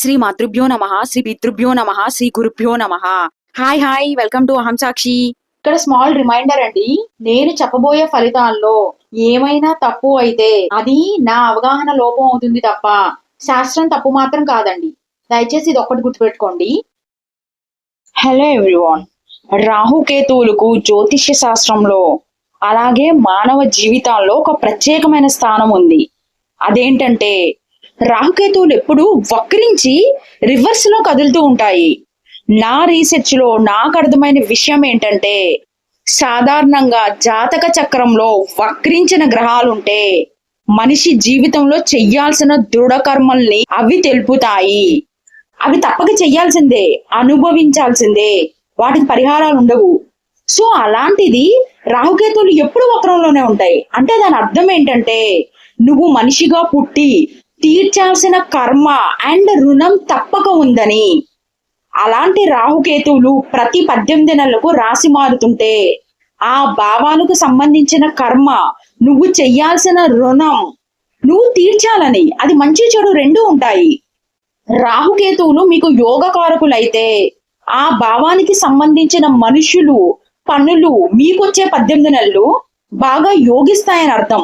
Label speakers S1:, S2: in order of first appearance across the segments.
S1: శ్రీ మాతృభ్యో నమ శ్రీ పితృభ్యో నమ శ్రీ గురుభ్యో నమ. హాయ్ హాయ్ వెల్కమ్ టు అహం సాక్షి
S2: ఇక్కడ స్మాల్ రిమైండర్ అండి నేను చెప్పబోయే ఫలితాల్లో ఏమైనా తప్పు అయితే అది నా అవగాహన లోపం అవుతుంది తప్ప శాస్త్రం తప్పు మాత్రం కాదండి. దయచేసి ఇది ఒక్కటి గుర్తుపెట్టుకోండి.
S3: హలో ఎవ్రీవాన్ రాహుకేతువులకు జ్యోతిష్య శాస్త్రంలో అలాగే మానవ జీవితాల్లో ఒక ప్రత్యేకమైన స్థానం ఉంది. అదేంటంటే రాహుకేతువులు ఎప్పుడు వక్రించి రివర్స్లో కదులుతూ ఉంటాయి. నా రీసెర్చ్లో నాకు అర్థమైన విషయం ఏంటంటే సాధారణంగా జాతక చక్రంలో వక్రించిన గ్రహాలుంటే మనిషి జీవితంలో చెయ్యాల్సిన దృఢకర్మల్ని అవి తెలుపుతాయి. అవి తప్పక చెయ్యాల్సిందే అనుభవించాల్సిందే వాటికి పరిహారాలు ఉండవు. సో అలాంటిది రాహుకేతువులు ఎప్పుడు వక్రంలోనే ఉంటాయి. అంటే దాని అర్థం ఏంటంటే నువ్వు మనిషిగా పుట్టి తీర్చాల్సిన కర్మ అండ్ రుణం తప్పక ఉందని. అలాంటి రాహుకేతువులు ప్రతి పద్దెనిమిది నెలలకు రాసి మారుతుంటే ఆ భావాలకు సంబంధించిన కర్మ నువ్వు చెయ్యాల్సిన రుణం నువ్వు తీర్చాలని అది మంచి చెడు రెండు ఉంటాయి. రాహుకేతువులు మీకు యోగకారకులైతే ఆ భావానికి సంబంధించిన మనుషులు పనులు మీకొచ్చే పద్దెనిమిది నెలలు బాగా యోగిస్తాయని అర్థం.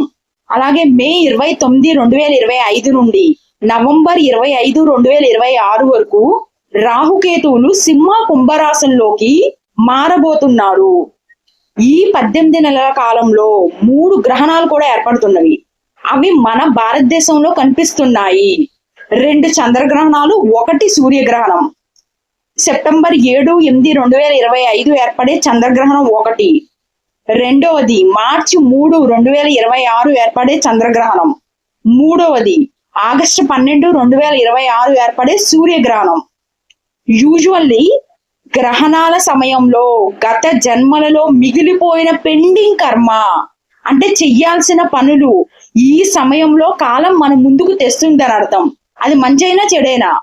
S3: అలాగే మే ఇరవై తొమ్మిది రెండు వేల ఇరవై ఐదు నుండి నవంబర్ ఇరవై ఐదు రెండు వేల ఇరవై ఆరు వరకు రాహుకేతువులు సింహ కుంభరాశంలోకి మారబోతున్నారు. ఈ పద్దెనిమిది నెలల కాలంలో మూడు గ్రహణాలు కూడా ఏర్పడుతున్నవి. అవి మన భారతదేశంలో కనిపిస్తున్నాయి. రెండు చంద్రగ్రహణాలు ఒకటి సూర్యగ్రహణం. సెప్టెంబర్ ఏడు ఎనిమిది రెండు వేల ఇరవై ఐదు ఏర్పడే చంద్రగ్రహణం ఒకటి. రెండవది మార్చి మూడు రెండు వేల ఇరవై ఆరు ఏర్పడే చంద్రగ్రహణం. మూడవది ఆగస్టు పన్నెండు రెండు వేల ఇరవై ఆరు ఏర్పడే సూర్యగ్రహణం. యూజువల్లీ గ్రహణాల సమయంలో గత జన్మలలో మిగిలిపోయిన పెండింగ్ కర్మ అంటే చెయ్యాల్సిన పనులు ఈ సమయంలో కాలం మన ముందుకు తెస్తుందని అర్థం. అది మంచైనా చెడైనా.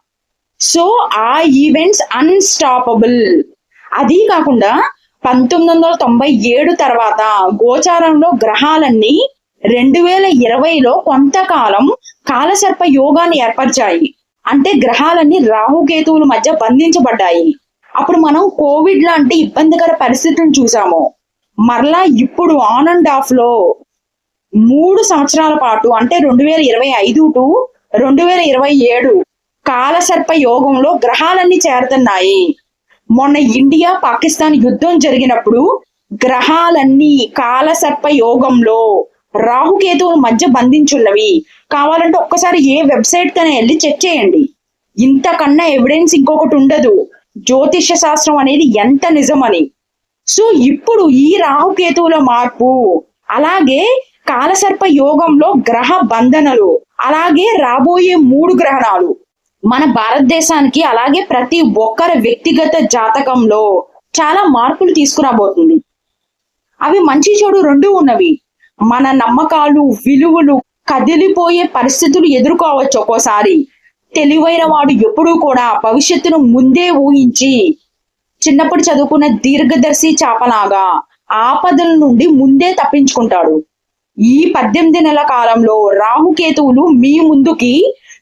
S3: సో ఆ ఈవెంట్స్ అన్స్టాపబుల్ అది కాకుండా పంతొమ్మిది వందల తొంభై ఏడు తర్వాత గోచారంలో గ్రహాలన్నీ రెండు వేల ఇరవైలో కొంతకాలం కాలసర్ప యోగాన్ని ఏర్పరిచాయి. అంటే గ్రహాలన్నీ రాహుకేతువుల మధ్య బంధించబడ్డాయి. అప్పుడు మనం కోవిడ్ లాంటి ఇబ్బందికర పరిస్థితులను చూసాము మరలా ఇప్పుడు ఆన్ అండ్ ఆఫ్లో మూడు సంవత్సరాల పాటు అంటే రెండు వేల ఇరవై ఐదు టు రెండు వేల ఇరవై ఏడు కాలసర్ప యోగంలో గ్రహాలన్నీ చేరుతున్నాయి. మొన్న ఇండియా పాకిస్తాన్ యుద్ధం జరిగినప్పుడు గ్రహాలన్నీ కాలసర్ప యోగంలో రాహుకేతువుల మధ్య బంధించున్నవి. కావాలంటే ఒక్కసారి ఏ వెబ్సైట్ కన్నా వెళ్ళి చెక్ చేయండి. ఇంతకన్నా ఎవిడెన్స్ ఇంకొకటి ఉండదు. జ్యోతిష్య శాస్త్రం అనేది ఎంత నిజమని. సో ఇప్పుడు ఈ రాహుకేతువుల మార్పు అలాగే కాలసర్ప యోగంలో గ్రహ బంధనలు అలాగే రాబోయే మూడు గ్రహణాలు మన భారతదేశానికి అలాగే ప్రతి ఒక్కరి వ్యక్తిగత జాతకంలో చాలా మార్పులు తీసుకురాబోతుంది. అవి మంచి చెడు రెండు ఉన్నవి. మన నమ్మకాలు విలువలు కదిలిపోయే పరిస్థితులు ఎదుర్కోవచ్చు ఒక్కోసారి. తెలివైన వాడు ఎప్పుడూ కూడా భవిష్యత్తును ముందే ఊహించి చిన్నప్పుడు చదువుకున్న దీర్ఘదర్శి చాపలాగా ఆపదల నుండి ముందే తప్పించుకుంటాడు. ఈ పద్దెనిమిది నెలల కాలంలో రాహుకేతువులు మీ ముందుకి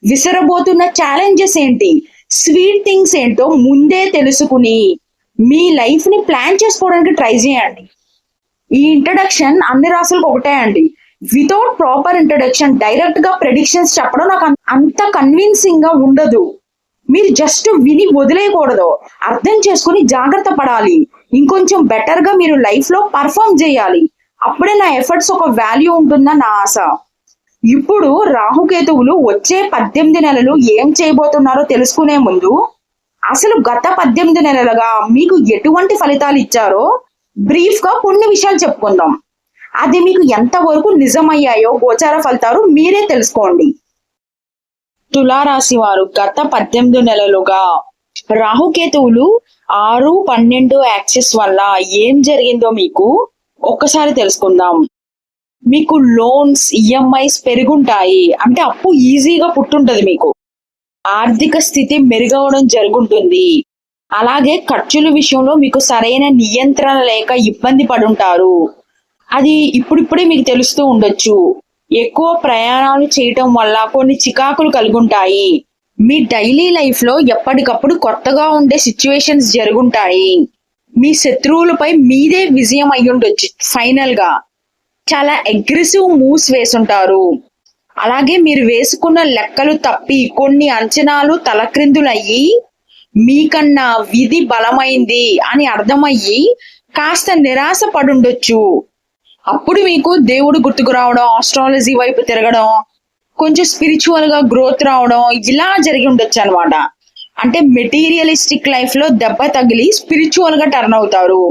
S3: విసరబోతున్న ఛాలెంజెస్ ఏంటి? స్వీట్ థింగ్స్ ఏంటో ముందే తెలుసుకుని మీ లైఫ్ని ప్లాన్ చేసుకోవడానికి ట్రై చేయండి. ఈ ఇంట్రడక్షన్ అన్ని రాసులకు ఒకటే అండి. వితౌట్ ప్రాపర్ ఇంట్రడక్షన్ డైరెక్ట్గా ప్రెడిక్షన్స్ చెప్పడం నాకు అంత కన్విన్సింగ్గా ఉండదు. మీరు జస్ట్ విని వదిలేయకూడదు. అర్థం చేసుకుని జాగ్రత్త పడాలి. ఇంకొంచెం బెటర్గా మీరు లైఫ్లో పర్ఫామ్ చేయాలి. అప్పుడే నా ఎఫర్ట్స్ ఒక వాల్యూ ఉంటుందని నా ఆశ. ఇప్పుడు రాహుకేతువులు వచ్చే పద్దెనిమిది నెలలు ఏం చేయబోతున్నారో తెలుసుకునే ముందు అసలు గత పద్దెనిమిది నెలలుగా మీకు ఎటువంటి ఫలితాలు ఇచ్చారో బ్రీఫ్గా కొన్ని విషయాలు చెప్పుకుందాం. అది మీకు ఎంతవరకు నిజమయ్యాయో గోచార ఫలితాలు మీరే తెలుసుకోండి. తులారాశి వారు గత పద్దెనిమిది నెలలుగా రాహుకేతువులు ఆరు పన్నెండు యాక్సిస్ వల్ల ఏం జరిగిందో మీకు ఒక్కసారి తెలుసుకుందాం. మీకు లోన్స్ ఈఎంఐస్ పెరుగుంటాయి. అంటే అప్పు ఈజీగా పుట్టుంటది మీకు. ఆర్థిక స్థితి మెరుగవడం జరుగుంటుంది. అలాగే ఖర్చుల విషయంలో మీకు సరైన నియంత్రణ లేక ఇబ్బంది పడుంటారు. అది ఇప్పుడిప్పుడే మీకు తెలుస్తూ ఉండొచ్చు. ఎక్కువ ప్రయాణాలు చేయటం వల్ల కొన్ని చికాకులు కలుగుంటాయి. మీ డైలీ లైఫ్లో ఎప్పటికప్పుడు కొత్తగా ఉండే సిచ్యువేషన్స్ జరుగుంటాయి. మీ శత్రువులపై మీదే విజయం అయ్యుండొచ్చు ఫైనల్గా చాలా అగ్రెసివ్ మూవ్స్ వేసుంటారు. అలాగే మీరు వేసుకున్న లెక్కలు తప్పి కొన్ని అంచనాలు తలక్రిందులయ్యి మీకన్నా విధి బలమైంది అని అర్థమయ్యి కాస్త నిరాశ పడుండొచ్చు. అప్పుడు మీకు దేవుడు గుర్తుకు రావడం ఆస్ట్రాలజీ వైపు తిరగడం కొంచెం స్పిరిచువల్గా గ్రోత్ రావడం ఇలా జరిగి ఉండొచ్చు అనమాట అంటే మెటీరియలిస్టిక్ లైఫ్లో దెబ్బ తగిలి స్పిరిచువల్గా టర్న్ అవుతారు.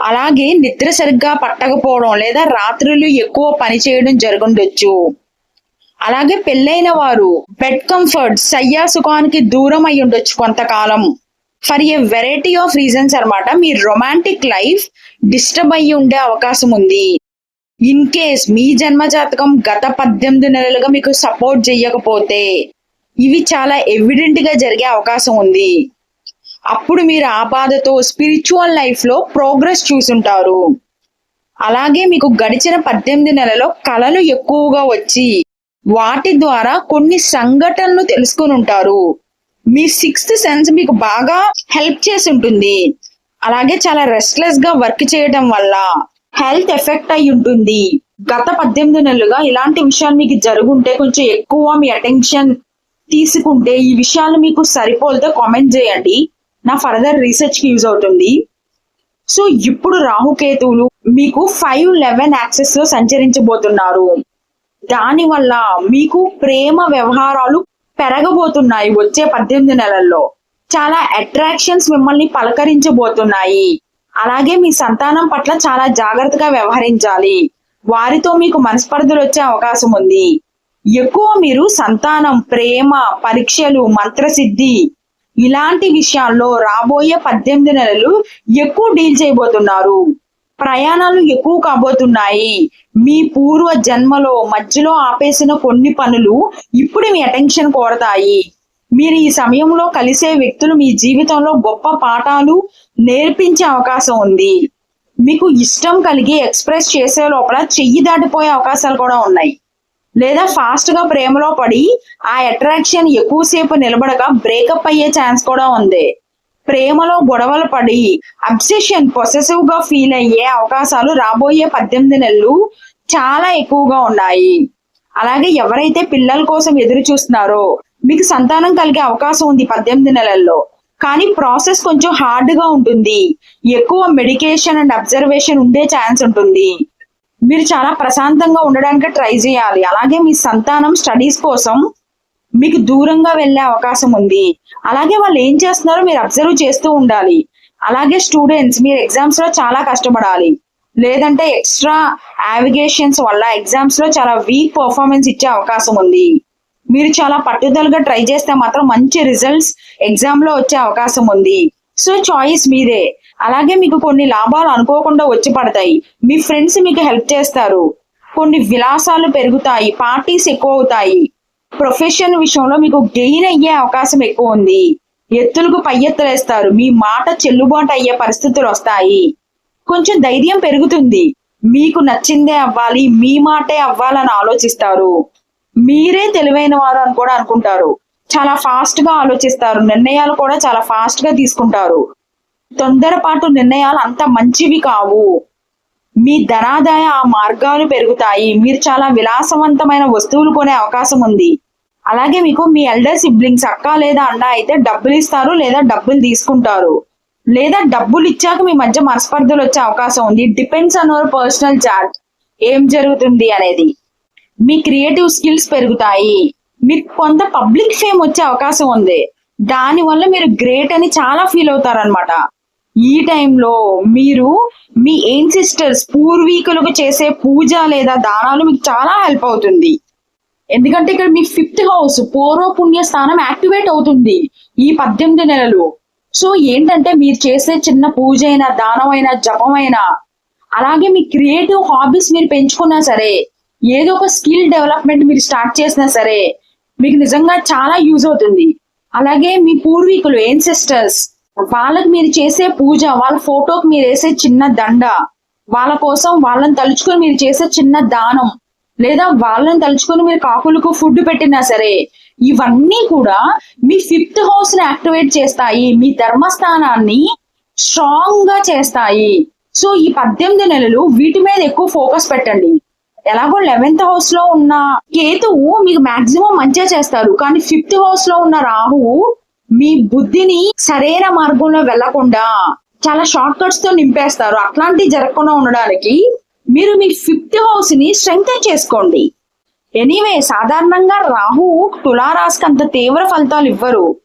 S3: అలాగే నిద్ర సరిగ్గా పట్టకపోవడం లేదా రాత్రులు ఎక్కువ పని చేయడం జరుగుండొచ్చు. అలాగే పెళ్ళైన వారు బెడ్ కంఫర్ట్ సయ్యా సుఖానికి దూరం అయి ఉండొచ్చు కొంతకాలం. For a variety of reasons అనమాట మీ రొమాంటిక్ లైఫ్ డిస్టర్బ్ అయ్యి ఉండే అవకాశం ఉంది. ఇన్ కేస్ మీ జన్మ జాతకం గత పద్దెనిమిది నెలలుగా మీకు సపోర్ట్ చేయకపోతే ఇవి చాలా ఎవిడెంట్గా జరిగే అవకాశం ఉంది. అప్పుడు మీరు ఆ బాధతో స్పిరిచువల్ లైఫ్లో ప్రోగ్రెస్ చూసుంటారు. అలాగే మీకు గడిచిన పద్దెనిమిది నెలలో కళలు ఎక్కువగా వచ్చి వాటి ద్వారా కొన్ని సంఘటనలు తెలుసుకుని ఉంటారు. మీ సిక్స్త్ సెన్స్ మీకు బాగా హెల్ప్ చేసి ఉంటుంది. అలాగే చాలా రెస్ట్లెస్గా వర్క్ చేయడం వల్ల హెల్త్ ఎఫెక్ట్ అయి ఉంటుంది. గత పద్దెనిమిది నెలలుగా ఇలాంటి విషయాలు మీకు జరుగుంటే కొంచెం ఎక్కువ మీ అటెన్షన్ తీసుకుంటే ఈ విషయాలు మీకు సరిపోతే కామెంట్ చేయండి. నా ఫర్దర్ రీసెర్చ్కి యూజ్ అవుతుంది. సో ఇప్పుడు రాహుకేతువులు మీకు ఫైవ్ లెవెన్ యాక్సెస్లో సంచరించబోతున్నారు. దాని వల్ల మీకు ప్రేమ వ్యవహారాలు పెరగబోతున్నాయి వచ్చే పద్దెనిమిది నెలల్లో. చాలా అట్రాక్షన్స్ మిమ్మల్ని పలకరించబోతున్నాయి. అలాగే మీ సంతానం పట్ల చాలా జాగ్రత్తగా వ్యవహరించాలి. వారితో మీకు మనస్పర్ధలు వచ్చే అవకాశం ఉంది. ఎక్కువ మీరు సంతానం ప్రేమ పరీక్షలు మంత్రసిద్ధి ఇలాంటి విషయాల్లో రాబోయే పద్దెనిమిది నెలలు ఎక్కువ డీల్ చేయబోతున్నారు. ప్రయాణాలు ఎక్కువ కాబోతున్నాయి. మీ పూర్వ జన్మలో మధ్యలో ఆపేసిన కొన్ని పనులు ఇప్పుడు మీ అటెన్షన్ కోరతాయి. మీరు ఈ సమయంలో కలిసే వ్యక్తులు మీ జీవితంలో గొప్ప పాఠాలు నేర్పించే అవకాశం ఉంది. మీకు ఇష్టం కలిగి ఎక్స్ప్రెస్ చేసే లోపల చెయ్యి దాటిపోయే అవకాశాలు కూడా ఉన్నాయి. లేదా ఫాస్ట్గా ప్రేమలో పడి ఆ అట్రాక్షన్ ఎక్కువసేపు నిలబడక బ్రేకప్ అయ్యే ఛాన్స్ కూడా ఉంది. ప్రేమలో గొడవలు పడి అబ్సెషన్ పొసెసివ్గా ఫీల్ అయ్యే అవకాశాలు రాబోయే పద్దెనిమిది నెలలు చాలా ఎక్కువగా ఉన్నాయి. అలాగే ఎవరైతే పిల్లల కోసం ఎదురు చూస్తున్నారో మీకు సంతానం కలిగే అవకాశం ఉంది పద్దెనిమిది నెలల్లో. కానీ ప్రాసెస్ కొంచెం హార్డ్గా ఉంటుంది. ఎక్కువ మెడికేషన్ అండ్ అబ్జర్వేషన్ ఉండే ఛాన్స్ ఉంటుంది. మీరు చాలా ప్రశాంతంగా ఉండడానికి ట్రై చేయాలి. అలాగే మీ సంతానం స్టడీస్ కోసం మీకు దూరంగా వెళ్ళే అవకాశం ఉంది. అలాగే వాళ్ళు ఏం చేస్తున్నారో మీరు అబ్జర్వ్ చేస్తూ ఉండాలి. అలాగే స్టూడెంట్స్ మీరు ఎగ్జామ్స్లో చాలా కష్టపడాలి. లేదంటే ఎక్స్ట్రా యావిగేషన్స్ వల్ల ఎగ్జామ్స్లో చాలా వీక్ పర్ఫార్మెన్స్ ఇచ్చే అవకాశం ఉంది. మీరు చాలా పట్టుదలగా ట్రై చేస్తే మాత్రం మంచి రిజల్ట్స్ ఎగ్జామ్లో వచ్చే అవకాశం ఉంది. సో చాయిస్ మీదే. అలాగే మీకు కొన్ని లాభాలు అనుకోకుండా వచ్చి పడతాయి. మీ ఫ్రెండ్స్ మీకు హెల్ప్ చేస్తారు. కొన్ని విలాసాలు పెరుగుతాయి. పార్టీస్ ఎక్కువ అవుతాయి ప్రొఫెషన్ విషయంలో మీకు గెయిన్ అయ్యే అవకాశం ఎక్కువ ఉంది. ఎత్తులకు పై ఎత్తులేస్తారు. మీ మాట చెల్లుబాటు అయ్యే పరిస్థితులు వస్తాయి. కొంచెం ధైర్యం పెరుగుతుంది. మీకు నచ్చిందే అవ్వాలి మీ మాటే అవ్వాలని ఆలోచిస్తారు. మీరే తెలివైన వారు అని కూడా అనుకుంటారు. చాలా ఫాస్ట్గా ఆలోచిస్తారు. నిర్ణయాలు కూడా చాలా ఫాస్ట్గా తీసుకుంటారు. తొందరపాటు నిర్ణయాలు అంత మంచివి కావు. మీ ధనాదాయ ఆ మార్గాలు పెరుగుతాయి. మీరు చాలా విలాసవంతమైన వస్తువులు కొనే అవకాశం ఉంది. అలాగే మీకు మీ ఎల్డర్ సిబ్లింగ్స్ అక్క లేదా అన్న అయితే డబ్బులు ఇస్తారు లేదా డబ్బులు తీసుకుంటారు. లేదా డబ్బులు ఇచ్చాక మీ మధ్య మనస్పర్ధలు వచ్చే అవకాశం ఉంది. Depends on our personal chart ఏం జరుగుతుంది అనేది. మీ క్రియేటివ్ స్కిల్స్ పెరుగుతాయి. మీకు కొంత పబ్లిక్ ఫేమ్ వచ్చే అవకాశం ఉంది. దాని వల్ల మీరు గ్రేట్ అని చాలా ఫీల్ అవుతారనమాట ఈ టైంలో మీరు మీ ఏన్సిస్టర్స్ పూర్వీకులకు చేసే పూజ లేదా దానాలు మీకు చాలా హెల్ప్ అవుతుంది. ఎందుకంటే ఇక్కడ మీ ఫిఫ్త్ హౌస్ పూర్వ పుణ్య స్థానం యాక్టివేట్ అవుతుంది ఈ పద్దెనిమిది నెలలు. సో ఏంటంటే మీరు చేసే చిన్న పూజ అయినా దానమైనా జపమైనా అలాగే మీ క్రియేటివ్ హాబీస్ మీరు పెంచుకున్నా సరే ఏదో ఒక స్కిల్ డెవలప్మెంట్ మీరు స్టార్ట్ చేసినా సరే మీకు నిజంగా చాలా యూజ్ అవుతుంది. అలాగే మీ పూర్వీకులు ఏన్సెస్టర్స్ వాళ్ళకి మీరు చేసే పూజ వాళ్ళ ఫోటోకి మీరు వేసే చిన్న దండ వాళ్ళ కోసం వాళ్ళని తలుచుకొని మీరు చేసే చిన్న దానం లేదా వాళ్ళని తలుచుకొని మీరు కాకులకు ఫుడ్ పెట్టినా సరే ఇవన్నీ కూడా మీ ఫిఫ్త్ హౌస్ని యాక్టివేట్ చేస్తాయి మీ ధర్మస్థానాన్ని స్ట్రాంగ్గా చేస్తాయి. సో ఈ పద్దెనిమిది నెలలు వీటి మీద ఎక్కువ ఫోకస్ పెట్టండి. ఎలాగో లెవెన్త్ హౌస్లో ఉన్న కేతువు మీకు మాక్సిమం మంచిగా చేస్తారు. కానీ ఫిఫ్త్ హౌస్లో ఉన్న రాహువు మీ బుద్ధిని సరైన మార్గంలో వెళ్ళకుండా చాలా షార్ట్ కట్స్తో నింపేస్తారు. అట్లాంటివి జరగకుండా ఉండడానికి మీరు మీ ఫిఫ్త్ హౌస్ని స్ట్రెంగ్తన్ చేసుకోండి. ఎనీవే సాధారణంగా రాహు తులారాశికి అంత తీవ్ర ఫలితాలు ఇవ్వరు.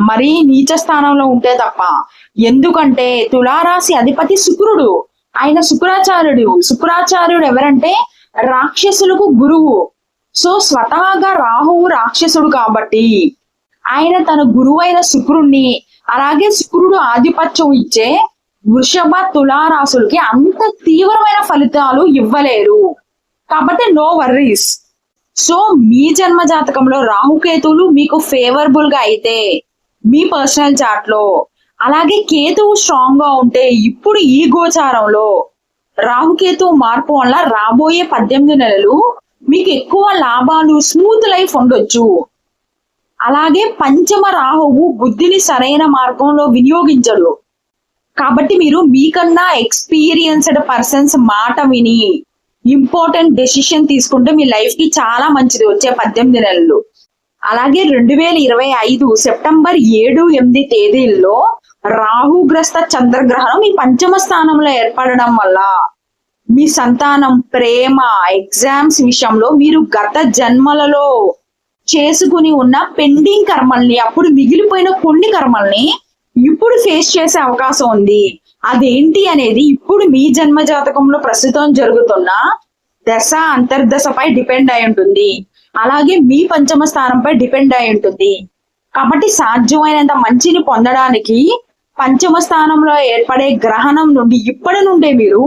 S3: మరీ నీచ స్థానంలో ఉంటే తప్ప. ఎందుకంటే తులారాశి అధిపతి శుక్రుడు. ఆయన శుక్రాచార్యుడు. శుక్రాచార్యుడు ఎవరంటే రాక్షసులకు గురువు. సో స్వతహాగా రాహువు రాక్షసుడు కాబట్టి ఆయన తన గురువైన శుక్రుణ్ణి అలాగే శుక్రుడు ఆధిపత్యం ఇచ్చే వృషభ తులారాసులకి అంత తీవ్రమైన ఫలితాలు ఇవ్వలేరు. కాబట్టి నో వర్రీస్ సో మీ జన్మ జాతకంలో రాహుకేతువులు మీకు ఫేవరబుల్గా అయితే మీ పర్సనల్ చార్ట్లో అలాగే కేతువు స్ట్రాంగ్గా ఉంటే ఇప్పుడు ఈ గోచారంలో రాహుకేతువు మార్పు వల్ల రాబోయే పద్దెనిమిది నెలలు మీకు ఎక్కువ లాభాలు స్మూత్ లైఫ్ ఉండొచ్చు. అలాగే పంచమ రాహువు బుద్ధిని సరైన మార్గంలో వినియోగించడు. కాబట్టి మీరు మీకన్నా ఎక్స్పీరియన్స్డ్ పర్సన్స్ మాట విని ఇంపార్టెంట్ డెసిషన్ తీసుకుంటే మీ లైఫ్కి చాలా మంచిది వచ్చే పద్దెనిమిది నెలలు. అలాగే రెండు వేల ఇరవై ఐదు సెప్టెంబర్ ఏడు ఎనిమిది తేదీల్లో రాహుగ్రస్త చంద్రగ్రహణం మీ పంచమ స్థానంలో ఏర్పడడం వల్ల మీ సంతానం ప్రేమ ఎగ్జామ్స్ విషయంలో మీరు గత జన్మలలో చేసుకుని ఉన్న పెండింగ్ కర్మల్ని అప్పుడు మిగిలిపోయిన కొన్ని కర్మల్ని ఇప్పుడు ఫేస్ చేసే అవకాశం ఉంది. అదేంటి అనేది ఇప్పుడు మీ జన్మ జాతకంలో ప్రస్తుతం జరుగుతున్న దశ అంతర్దశపై డిపెండ్ అయి ఉంటుంది. అలాగే మీ పంచమ స్థానంపై డిపెండ్ అయి ఉంటుంది. కాబట్టి సాధ్యమైనంత మంచిని పొందడానికి పంచమ స్థానంలో ఏర్పడే గ్రహణం నుండి ఇప్పటి నుండే మీరు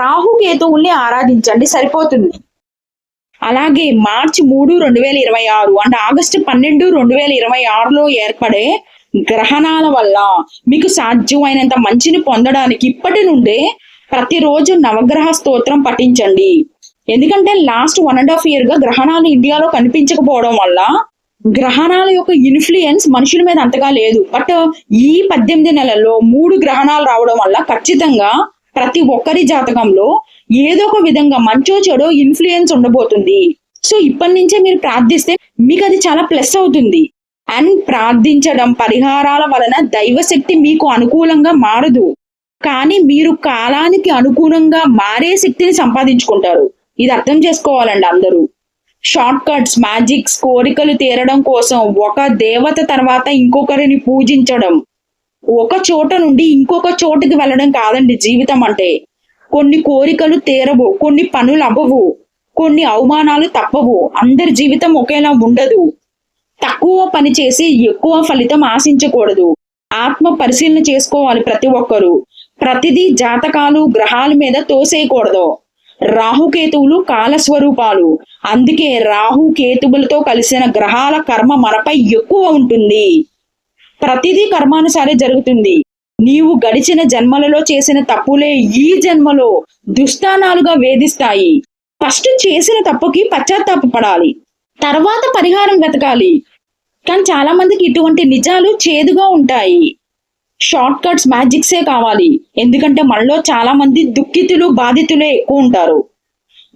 S3: రాహుకేతువుల్ని ఆరాధించండి సరిపోతుంది. అలాగే మార్చి మూడు రెండు వేల ఇరవై ఆరు అండ్ ఆగస్టు పన్నెండు రెండు వేల ఇరవై ఆరులో ఏర్పడే గ్రహణాల వల్ల మీకు సాధ్యమైనంత మంచిని పొందడానికి ఇప్పటి నుండే ప్రతిరోజు నవగ్రహ స్తోత్రం పఠించండి. ఎందుకంటే లాస్ట్ వన్ అండ్ హాఫ్ ఇయర్గా గ్రహణాలు ఇండియాలో కనిపించకపోవడం వల్ల గ్రహణాల యొక్క ఇన్ఫ్లుయెన్స్ మనుషుల మీద అంతగా లేదు. బట్ ఈ పద్దెనిమిది నెలల్లో మూడు గ్రహణాలు రావడం వల్ల ఖచ్చితంగా ప్రతి ఒక్కరి జాతకంలో ఏదో ఒక విధంగా మంచో చెడో ఇన్ఫ్లుయెన్స్ ఉండబోతుంది. సో ఇప్పటి నుంచే మీరు ప్రార్థిస్తే మీకు అది చాలా ప్లస్ అవుతుంది. అండ్ ప్రార్థించడం పరిహారాల వలన దైవశక్తి మీకు అనుకూలంగా మారదు. కానీ మీరు కాలానికి అనుగుణంగా మారే శక్తిని సంపాదించుకుంటారు. ఇది అర్థం చేసుకోవాలండి అందరూ. షార్ట్ కట్స్ మ్యాజిక్స్ కోరికలు తీరడం కోసం ఒక దేవత తర్వాత ఇంకొకరిని పూజించడం. ఒక చోట నుండి ఇంకొక చోటుకి వెళ్ళడం కాదండి జీవితం అంటే. కొన్ని కోరికలు తీరవు కొన్ని పనులు అవ్వవు కొన్ని అవమానాలు తప్పవు. అందరి జీవితం ఒకేలా ఉండదు. తక్కువ పని చేసి ఎక్కువ ఫలితం ఆశించకూడదు. ఆత్మ పరిశీలన చేసుకోవాలి ప్రతి ఒక్కరూ. ప్రతిదీ జాతకాలు గ్రహాల మీద తోసేయకూడదు. రాహుకేతువులు కాలస్వరూపాలు. అందుకే రాహు కేతువులతో కలిసిన గ్రహాల కర్మ మనపై ఎక్కువ ఉంటుంది. ప్రతిదీ కర్మానుసారే జరుగుతుంది. నీవు గడిచిన జన్మలలో చేసిన తప్పులే ఈ జన్మలో దుస్థానాలుగా వేధిస్తాయి. ఫస్ట్ చేసిన తప్పుకి పశ్చాత్తాపపడాలి. తర్వాత పరిహారం వెతకాలి. కానీ చాలా మందికి ఇటువంటి నిజాలు చేదుగా ఉంటాయి. షార్ట్ కట్స్ మ్యాజిక్సే కావాలి. ఎందుకంటే మనలో చాలా మంది దుఃఖితులు బాధితులే ఎక్కువ ఉంటారు.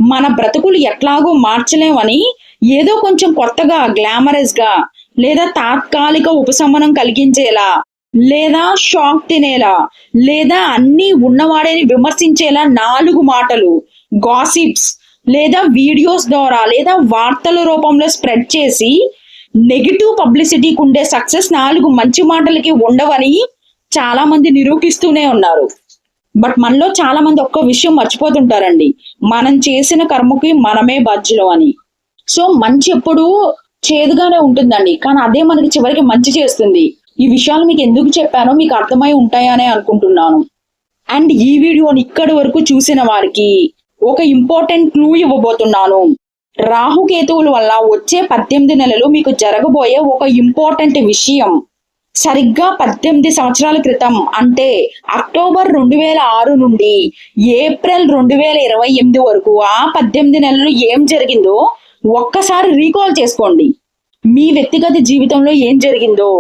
S3: మన బ్రతుకులు ఎట్లాగో మార్చలేమని ఏదో కొంచెం కొత్తగా గ్లామరస్గా లేదా తాత్కాలిక ఉపశమనం కలిగించేలా లేదా షాక్ తినేలా లేదా అన్ని ఉన్నవాడని విమర్శించేలా నాలుగు మాటలు గాసిప్స్ లేదా వీడియోస్ ద్వారా లేదా వార్తల రూపంలో స్ప్రెడ్ చేసి నెగిటివ్ పబ్లిసిటీకి ఉండే సక్సెస్ నాలుగు మంచి మాటలకి ఉండవని చాలా మంది నిరూపిస్తూనే ఉన్నారు. బట్ మనలో చాలా మంది ఒక్క విషయం మర్చిపోతుంటారండి. మనం చేసిన కర్మకి మనమే బాధ్యులం అని. సో మంచి ఎప్పుడు చేదుగానే ఉంటుందండి. కానీ అదే మనకి చివరికి మంచి చేస్తుంది. ఈ విషయాలు మీకు ఎందుకు చెప్పానో మీకు అర్థమై ఉంటాయనే అనుకుంటున్నాను. అండ్ ఈ వీడియోని ఇక్కడి వరకు చూసిన వారికి ఒక ఇంపార్టెంట్ క్లూ ఇవ్వబోతున్నాను. రాహుకేతువుల వల్ల వచ్చే పద్దెనిమిది నెలలు మీకు జరగబోయే ఒక ఇంపార్టెంట్ విషయం. సరిగ్గా పద్దెనిమిది సంవత్సరాల క్రితం అంటే అక్టోబర్ రెండు వేల ఆరు నుండి ఏప్రిల్ రెండు వేల ఇరవై ఎనిమిది వరకు ఆ పద్దెనిమిది నెలలు ఏం జరిగిందో ఒక్కసారి రీకాల్ చేసుకోండి. మీ వ్యక్తిగత జీవితంలో ఏం జరిగిందో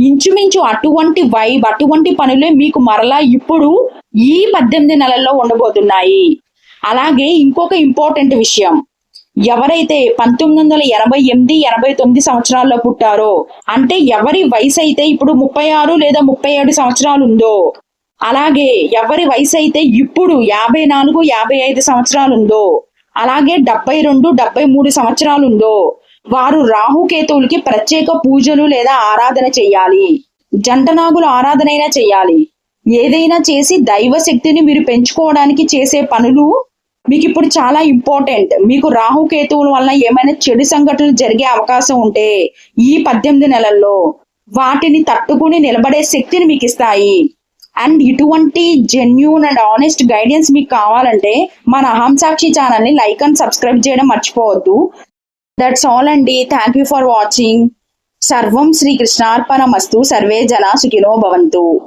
S3: ఇంచుమించు అటువంటి వైబ్ అటువంటి పనులే మీకు మరలా ఇప్పుడు ఈ పద్దెనిమిది నెలల్లో ఉండబోతున్నాయి. అలాగే ఇంకొక ఇంపార్టెంట్ విషయం. ఎవరైతే పంతొమ్మిది వందల ఎనభై ఎనిమిది ఎనభై తొమ్మిది సంవత్సరాల్లో పుట్టారో అంటే ఎవరి వయసు అయితే ఇప్పుడు ముప్పై ఆరు లేదా ముప్పై ఏడు సంవత్సరాలు ఉందో అలాగే ఎవరి వయసు అయితే ఇప్పుడు యాభై నాలుగు యాభై ఐదు సంవత్సరాలు ఉందో అలాగే డెబ్బై రెండు డెబ్బై మూడు సంవత్సరాలు ఉందో వారు రాహుకేతువులకి ప్రత్యేక పూజలు లేదా ఆరాధన చెయ్యాలి జంటనాగులు ఆరాధనైనా చెయ్యాలి ఏదైనా చేసి దైవ శక్తిని మీరు పెంచుకోవడానికి చేసే పనులు మీకు ఇప్పుడు చాలా ఇంపార్టెంట్. మీకు రాహుకేతువుల వల్ల ఏమైనా చెడు సంఘటనలు జరిగే అవకాశం ఉంటే ఈ పద్దెనిమిది నెలల్లో వాటిని తట్టుకుని నిలబడే శక్తిని మీకు ఇస్తాయి. అండ్ ఇటువంటి జెన్యున్ అండ్ ఆనెస్ట్ గైడెన్స్ మీకు కావాలంటే మన అహం సాక్షి లైక్ అండ్ సబ్స్క్రైబ్ చేయడం మర్చిపోవద్దు. దట్స్ ఆల్ అండి. థ్యాంక్ యూ ఫర్ వాచింగ్ సర్వం శ్రీకృష్ణార్పణమస్తు. సర్వే జనా సుఖినో భవంతు.